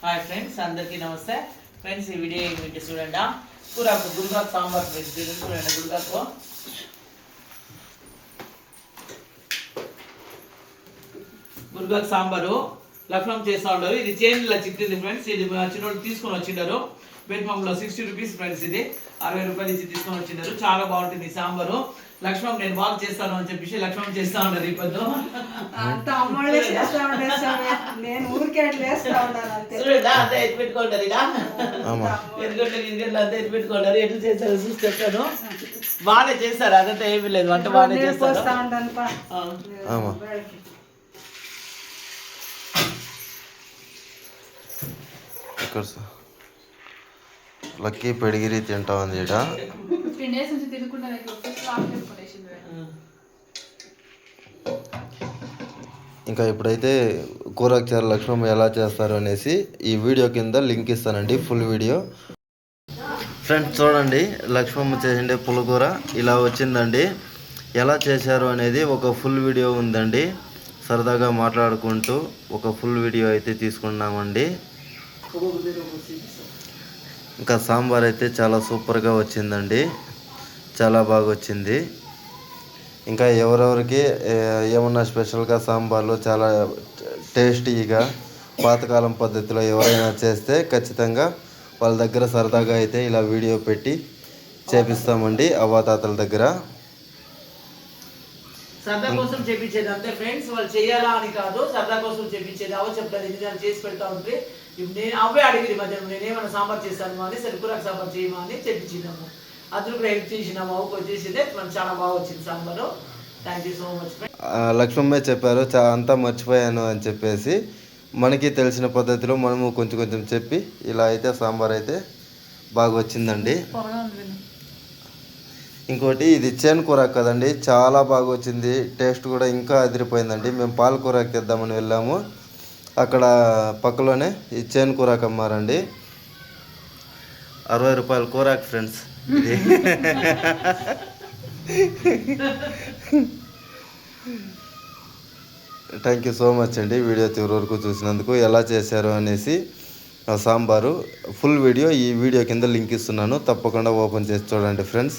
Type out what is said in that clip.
Hi friends అందరికీ నమస్తే. Friends ఈ వీడియో ఏమిటి చూడండి. కూరకు గురుగాకు సాంబార్ ఫ్రెండ్స్ ఇది చూడండి గురుగాకు గురుగాకు సాంబారు. లక్నం చేస్తూ ఉండరు ఇది చేంజ్లో చిక్కింది ఫ్రెండ్స్ ఇది చిన్నోడు తీసుకొని వచ్చిండారు. బెడ్మామ్లో సిక్స్టీ రూపీస్ ఫ్రెండ్స్ ఇది. అరవై రూపాయలు ఇచ్చి తీసుకొని వచ్చిండారు. చాలా బాగుంటుంది సాంబారు. లక్ష్మణ్ నేను బాగా చేస్తాను అని చెప్పేసి లక్ష్మణ్ చేస్తా ఉన్నారు ఈ పొద్దు. అంత అమ్మోళ్ళే చేస్తా ఉంటారు. నేను ఊరికే అట్లా వేస్తా ఉంటాను అంతే. చూడండి అంతా ఎత్తి పెట్టుకుంటారు ఇక ఆమా. ఎందుకంటే ఎందుకంటే అంతా ఎత్తి పెట్టుకుంటారు ఎట్లా చేస్తారు చూసి చెప్తాను బాగానే చేస్తారు అదంతా ఏమీ లేదు వంట బాగానే చేస్తారు. లక్కీ పెడిగిరి తింటా ఉంది త్రీ డేస్ నుంచి తిరుగుకుంటా నాకు ఫస్ట్ ఆఫ్ చేసుకోలేసింది ఇంకా ఇప్పుడైతే కూరక్షార లక్ష్మమ్మ ఎలా చేస్తారు అనేసి ఈ వీడియో కింద లింక్ ఇస్తానండి ఫుల్ వీడియో. ఫ్రెండ్స్ చూడండి లక్ష్మమ్మ చేసిండే పులికూర ఇలా వచ్చిందండి. ఎలా చేశారు అనేది ఒక ఫుల్ వీడియో ఉందండి. సరదాగా మాట్లాడుకుంటూ ఒక ఫుల్ వీడియో అయితే తీసుకున్నామండి ఇంకా సాంబార్ అయితే చాలా సూపర్గా వచ్చిందండి. చాలా బాగా వచ్చింది ఇంకా ఎవరెవరికి ఏమన్నా స్పెషల్గా సాంబార్లు చాలా టేస్టీగా పాతకాలం పద్ధతిలో ఎవరైనా చేస్తే ఖచ్చితంగా వాళ్ళ దగ్గర సరదాగా అయితే ఇలా వీడియో పెట్టి చేపిస్తామండి అవ్వాతాతల దగ్గర. సరదా కోసం చేపించేది అంతే ఫ్రెండ్స్ వాళ్ళు చేయాలా అని కాదు సరదా కోసం చేపించేది. అవ చెప్తారు ఇది నేను చేసి పెడతా ఉంటే నేను అవే అడిగింది మధ్యాహ్నం నేనేమైనా సాంబార్ చేస్తాను అని సరే కూరకు సాంబార్ చేయమా అని చెప్పించినాము అతను హెల్ప్ వచ్చేసిందే చాలా బాగా వచ్చింది sambar. Thank you so much లక్ష్మమ్మే చెప్పారు అంతా మర్చిపోయాను అని చెప్పేసి మనకి తెలిసిన పద్ధతిలో మనము కొంచెం కొంచెం చెప్పి ఇలా అయితే సాంబార్ అయితే బాగా వచ్చిందండి. ఇంకోటి ఇది చేను కూర కదండి చాలా బాగా వచ్చింది. టేస్ట్ కూడా ఇంకా అదిరిపోయిందండి. మేము పాలకూర తెద్దామని వెళ్ళాము. అక్కడ పక్కలోనే ఈ చేను కూరాకు అమ్మారండి అరవై రూపాయలు కూరాకు friends. Thank you so much అండి వీడియో చివరి వరకు చూసినందుకు ఎలా చేశారు అనేసి సాంబారు ఫుల్ వీడియో ఈ వీడియో కింద లింక్ ఇస్తున్నాను. తప్పకుండా ఓపెన్ చేసి చూడండి ఫ్రెండ్స్